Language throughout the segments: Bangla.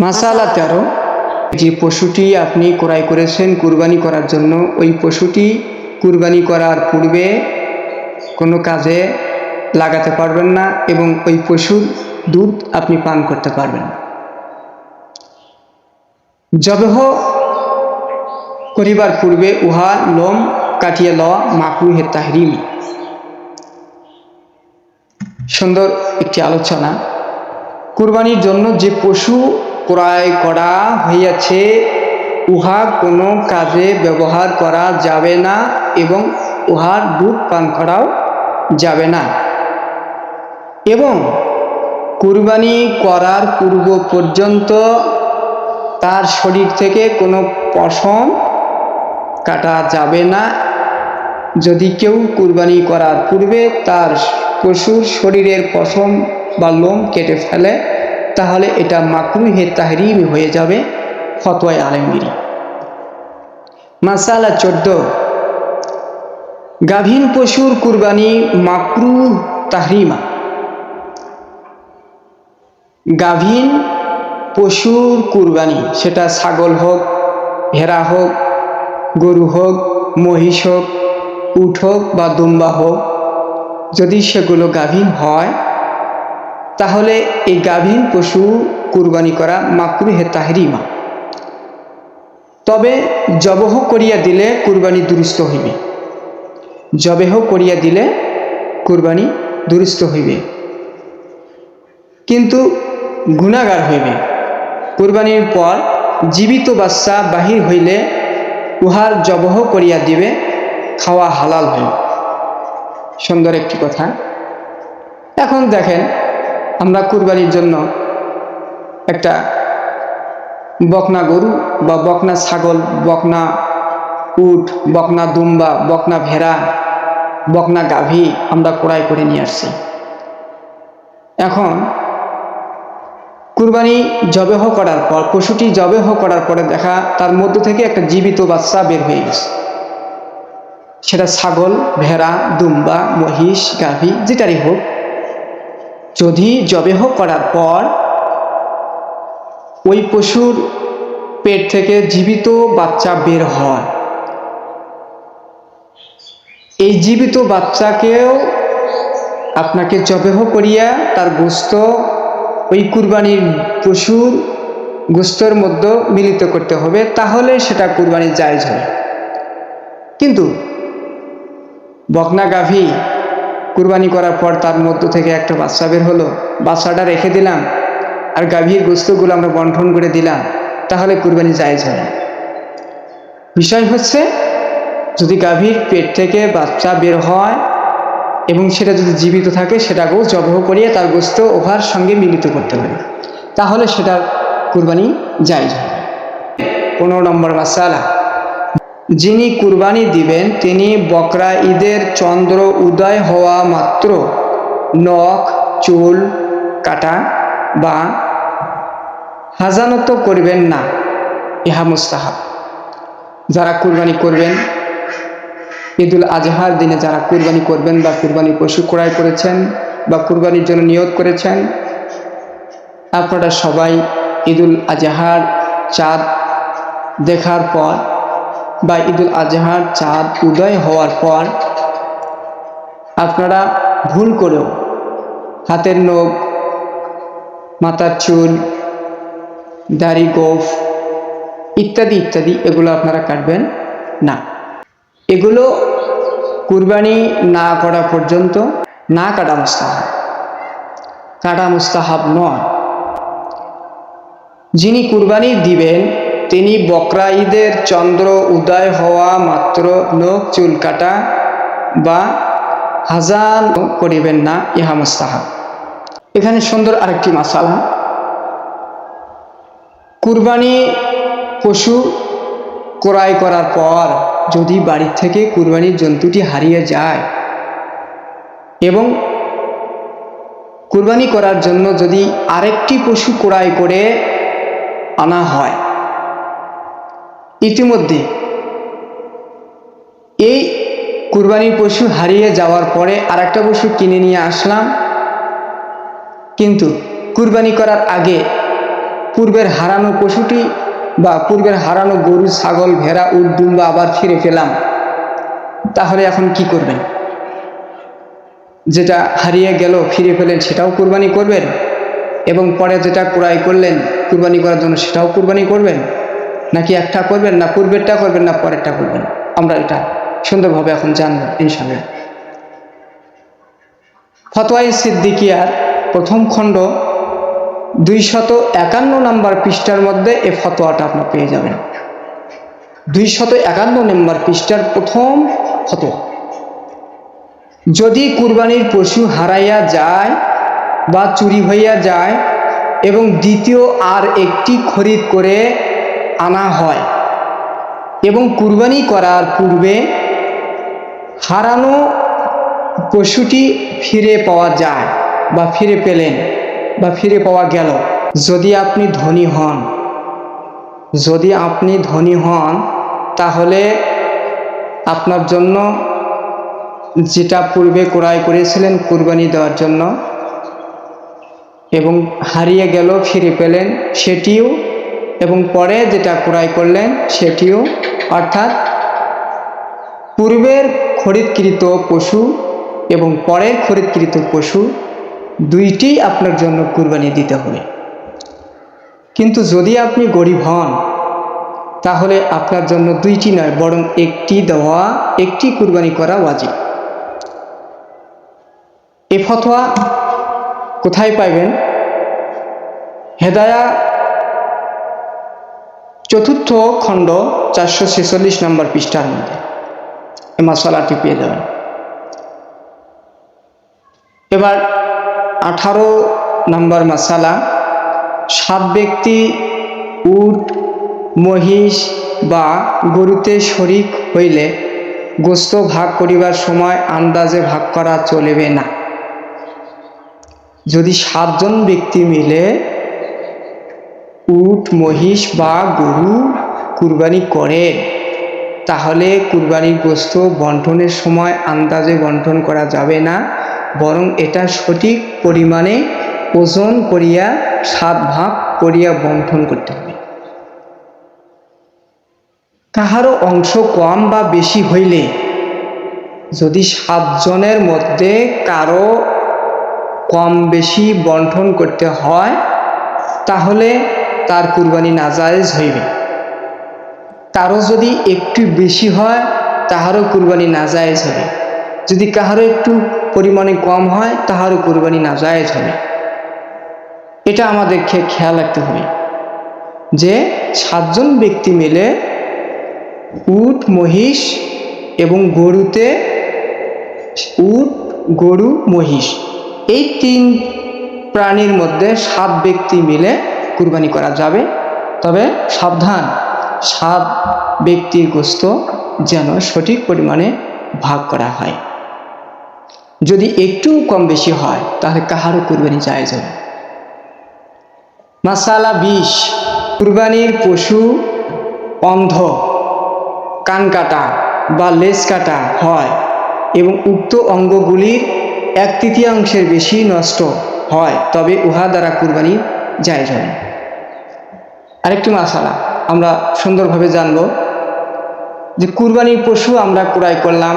মাসালা তেরো। যে পশুটি আপনি ক্রয় করেছেন কুরবানি করার জন্য, ওই পশুটি কুরবানি করার পূর্বে কোনো কাজে লাগাতে পারবেন না এবং ওই পশুর দুধ আপনি পান করতে পারবেন জবেহ করিবার পূর্বে উহা লোম কাটিয়ে লওয়া মাকরুহে তাহরিমি। সুন্দর একটি আলোচনা। কুরবানির জন্য যে পশু ক্রয় করা হইয়াছে, উহা কোনো কাজে ব্যবহার করা যাবে না এবং উহার দুধ পান করাও যাবে না। এবং কুরবানি করার পূর্ব পর্যন্ত তার শরীর থেকে কোনো পশম কাটা যাবে না। যদি কেউ কুরবানি করার পূর্বে তার পশুর শরীরের পশম বা লোম কেটে ফেলে তাহলে এটা মাকরুহে তাহরিম হয়ে যাবে ফতোয় আলমগিরি। মাসালা চোদ্দ। গাভীন পশুর কুরবানি মাকরু তাহরিমা। গাভীন পশুর কুরবানি, সেটা ছাগল হোক, ভেড়া হোক, গরু হোক, মহিষ হোক, উঠ হোক বা দুম্বা হোক, যদি সেগুলো গাভীন হয় তাহলে এই গাভীন পশু কুরবানি করা মাকরুহে তাহরিমা। তবে জবহ করিয়া দিলে কুরবানি দুরুস্ত হইবে। জবেহ করিয়া দিলে কুরবানি দুরুস্ত হইবে। কিন্তু গুণাগার হইবে। কুরবানির পর জীবিত বাচ্চা বাহির হইলে উহার জবহ করিয়া দিবে, খাওয়া হালাল হইবে। সুন্দর একটি কথা। এখন দেখেন আমরা কুরবানির জন্য একটা বকনা গরু বা বকনা ছাগল, বকনা উট, বকনা দুম্বা, বকনা ভেড়া, বকনা গাভী আমরা ক্রয় করে নিয়ে আসছি। এখন কুরবানি জবেহ করার পর, পশুটি জবেহ করার পরে দেখা তার মধ্য থেকে একটা জীবিত বাচ্চা বের হয়ে গেছে। সেটা ছাগল, ভেড়া, দুম্বা, মহিষ, গাভী, যেটারই হোক যদি জবেহ করার পর ওই পশুর পেট থেকে জীবিত বাচ্চা বের হয়, এই জীবিত বাচ্চাকেও আপনাকে জবেহ করিয়া তার গোস্ত ওই কুরবানির পশুর গোস্তর মধ্যে মিলিত করতে হবে, তাহলে সেটা কুরবানির জায়জ হয়। কিন্তু বকনা গাভী কুরবানি করার পর তার মধ্য থেকে একটা বাচ্চা বের হলো। বাচ্চাটা রেখে দিলাম আর গাভীর গোস্তগুলো আমরা বন্টন করে দিলাম, তাহলে কুরবানি জায়জ হয় বিষয় হচ্ছে, যদি গাভীর পেট থেকে বাচ্চা বের হয় এবং সেটা যদি জীবিত থাকে, সেটাকেও জবহ করিয়ে তার গোস্ত ওভার সঙ্গে মিলিত করতে হবে। তাহলে সেটা কুরবানি জায়জ হবে। পনেরো নম্বর মাসালা। যিনি কুরবানি দিবেন, তিনি বকরা ঈদের চন্দ্র উদয় হওয়া মাত্র নখ, চুল, কাটা বা হাজানত করবেন না। ইহা মুস্তাহাব। যারা কুরবানি করবেন, ঈদুল আজহার দিনে যারা কুরবানি করবেন বা কুরবানি পশু ক্রয় করেছেন বা কুরবানির জন্য নিয়োগ করেছেন, আপনারা সবাই ঈদুল আজহার চাঁদ দেখার পর বা ঈদুল আজহার চাঁদ উদয় হওয়ার পর আপনারা ভুল করেও হাতের নখ, মাথার চুল, দাড়ি, গোফ ইত্যাদি ইত্যাদি এগুলো আপনারা কাটবেন না। এগুলো কুরবানি না করা পর্যন্ত না কাটা মুস্তাহাব। কাটা মুস্তাহাব নয়। যিনি কুরবানি দিবেন তিনি বকরা ঈদের চন্দ্র উদয় হওয়া মাত্র নখ চুল কাটা বা হাজান করিবেন না, ইহা মুস্তাহাব। এখানে সুন্দর আরেকটি মাসালা। কুরবানি পশু ক্রয় করার পর যদি বাড়ি থেকে কুরবানির জন্তুটি হারিয়ে যায় এবং কুরবানি করার জন্য যদি আরেকটি পশু ক্রয় করে আনা হয় ইতিমধ্যে এই কুরবানির পশু হারিয়ে যাওয়ার পরে আরেকটা পশু কিনে নিয়ে আসলাম। কিন্তু কুরবানি করার আগে পূর্বের হারানো পশুটি বা পূর্বের হারানো গরু, ছাগল, ভেড়া উট দুম্বা আবার ফিরে পেলাম। তাহলে এখন কি করবেন? যেটা হারিয়ে গেল, ফিরে পেলেন, সেটাও কুরবানি করবেন এবং পরে যেটা ক্রয় করলেন, কুরবানি করার জন্য সেটাও কুরবানি করবেন। নাকি একটা করবেন না, পূর্বেরটা করবেন না, পরেরটা করবেন? আমরা এটা সুন্দরভাবে এখন জানব ইনশাল্লাহ ফতোয়াই সিদ্দিকিয়ার প্রথম খণ্ড, দুইশত একান্ন নাম্বার পৃষ্ঠার মধ্যে এ ফতোয়াটা আপনার পেয়ে যাবেন। দুইশত একান্ন নম্বর পৃষ্ঠার প্রথম ফতোয়া। যদি কুরবানির পশু হারাইয়া যায় বা চুরি হইয়া যায় এবং দ্বিতীয় আর একটি খরিদ করে আনা হয়। এবং কুরবানি করার পূর্বে হারানো পশুটি ফিরে পাওয়া যায় বা ফিরে পেলেন বা ফিরে পাওয়া গেল। যদি আপনি ধনী হন, যদি আপনি ধনী হন, তাহলে আপনার জন্য যেটা পূর্বে ক্রয় করেছিলেন কুরবানি দেওয়ার জন্য এবং হারিয়ে গেল, ফিরে পেলেন, সেটিও এবং পরে যেটা ক্রয় করলেন সেটিও অর্থাৎ পূর্বের খরিদকৃত পশু এবং পরের খরিদকৃত পশু দুইটি আপনার জন্য কুরবানি দিতে হবে। কিন্তু যদি আপনি গরিব হন, তাহলে আপনার জন্য দুইটি নয়, বরং একটি দেওয়া, একটি কুরবানি করা ওয়াজিব। এ ফতোয়া কোথায় পাইবেন? হেদায়া চতুর্থ খণ্ড চারশো ছেচল্লিশ নম্বর পৃষ্ঠার মধ্যে। এ মশলাটি পেয়ে এবার আঠারো নম্বর মশালা, সাত ব্যক্তি উট, মহিষ বা গরুতে শরিক হইলে গোস্ত ভাগ করিবার সময় আন্দাজে ভাগ করা চলিবে না। যদি সাতজন ব্যক্তি মিলে উট, মহিষ বা গরু কুরবানি করে, তাহলে কুরবানির গোস্ত বন্টনের সময় আন্দাজে বন্টন করা যাবে না, বরং এটা সঠিক পরিমাণে ওজন করিয়া সাত ভাগ করিয়া বন্টন করতে হবে। কাহারও অংশ কম বা বেশি হইলে, যদি সাতজনের মধ্যে কারও কম বেশি বন্টন করতে হয়, তাহলে তার কুরবানি নাজায়েজ হইবে কারও যদি একটু বেশি হয়, তাহারও কুরবানি নাজায়েজ হবে। যদি কাহারও একটু পরিমাণে কম হয়, তাহারও কুরবানি নাজায়েজ হবে। এটা আমাদেরকে খেয়াল রাখতে হবে যে, সাতজন ব্যক্তি মিলে উট, মহিষ এবং গরুতে উট, গরু, মহিষ, এই তিন প্রাণীর মধ্যে সাত ব্যক্তি মিলে কুরবানি করা যাবে। তবে সাবধান সাত ব্যক্তির গোস্ত যেন সঠিক পরিমাণে ভাগ করা হয়। যদি একটু কম বেশি হয়, তাহলে কাহারও কুরবানি যায় যাবে মাসালা বিষ কুরবানির পশু অন্ধ, কান কাটা বা লেজ কাটা হয় এবং উক্ত অঙ্গগুলির এক তৃতীয়াংশের বেশি নষ্ট হয়, তবে উহা দ্বারা কুরবানি যায় যাবে আরেকটি মাসালা, আমরা সুন্দরভাবে জানব যে কুরবানির পশু আমরা ক্রয় করলাম।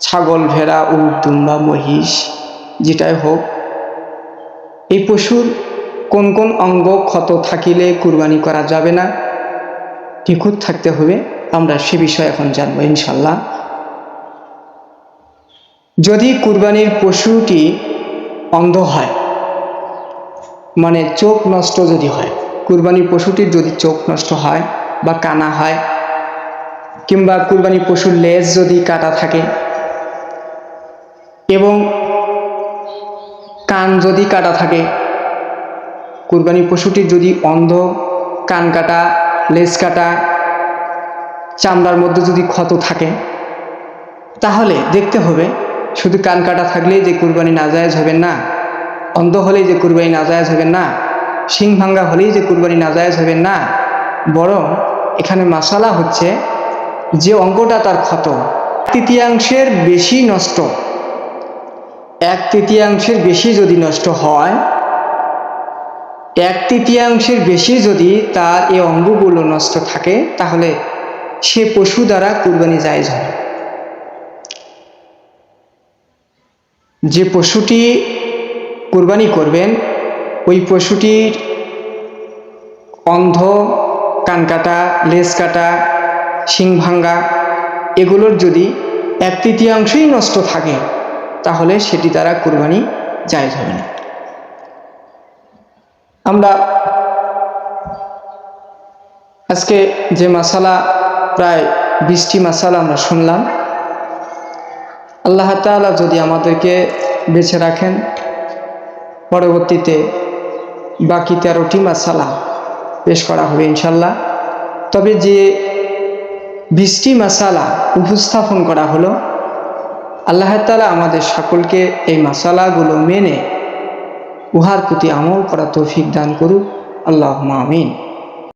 ছাগল, ভেড়া, উট, দুম্বা, মহিষ, যেটাই হোক। এই পশুর কোন কোন অঙ্গ ক্ষত থাকিলে কুরবানি করা যাবে না, নিখুঁত থাকতে হবে, আমরা সে বিষয়ে এখন জানব ইনশাল্লাহ যদি কুরবানির পশুটি অন্ধ হয় মানে চোখ নষ্ট যদি হয় কুরবানির পশুটির যদি চোখ নষ্ট হয় বা কানা হয়, কিংবা কুরবানি পশুর লেজ যদি কাটা থাকে এবং কান যদি কাটা থাকে, কুরবানি পশুটির যদি অন্ধ কান কাটা, লেজ কাটা, চামড়ার মধ্যে যদি ক্ষত থাকে, তাহলে দেখতে হবে শুধু কান কাটা থাকলেই যে কুরবানি নাজায়েজ হবে না। অন্ধ হলেই যে কুরবানি নাজায়েজ হবে না, শিং ভাঙ্গা হলেই যে কুরবানি নাজায়েজ হবে না, বরং এখানে মাসালা হচ্ছে যে অঙ্গটা তার ক্ষত, তৃতীয়াংশের বেশি নষ্ট। এক তৃতীয়াংশের বেশি যদি নষ্ট হয়, এক তৃতীয়াংশের বেশি যদি তার এই অঙ্গগুলো নষ্ট থাকে, তাহলে সে পশু দ্বারা কুরবানি জায়জ হয় যে পশুটি কুরবানি করবেন, ওই পশুটির অন্ধ, কান কাটা, লেজ কাটা, শিং ভাঙ্গা, এগুলোর যদি এক তৃতীয়াংশই নষ্ট থাকে, তাহলে সেটি দ্বারা কুরবানি জায়জ হবে না। আমরা আজকে যে মশালা প্রায় বিশটি মশালা আমরা শুনলাম, আল্লাহ তাআলা যদি আমাদেরকে বেছে রাখেন পরবর্তীতে বাকি তেরোটি মাসালা পেশ করা হবে ইনশাল্লাহ। তবে যে বিশটি মাসালা উপস্থাপন করা হলো, আল্লাহ তালা আমাদের সকলকে এই মাসালাগুলো মেনে উহার প্রতি আমল করা তৌফিক দান করুক। আল্লাহ আমিন।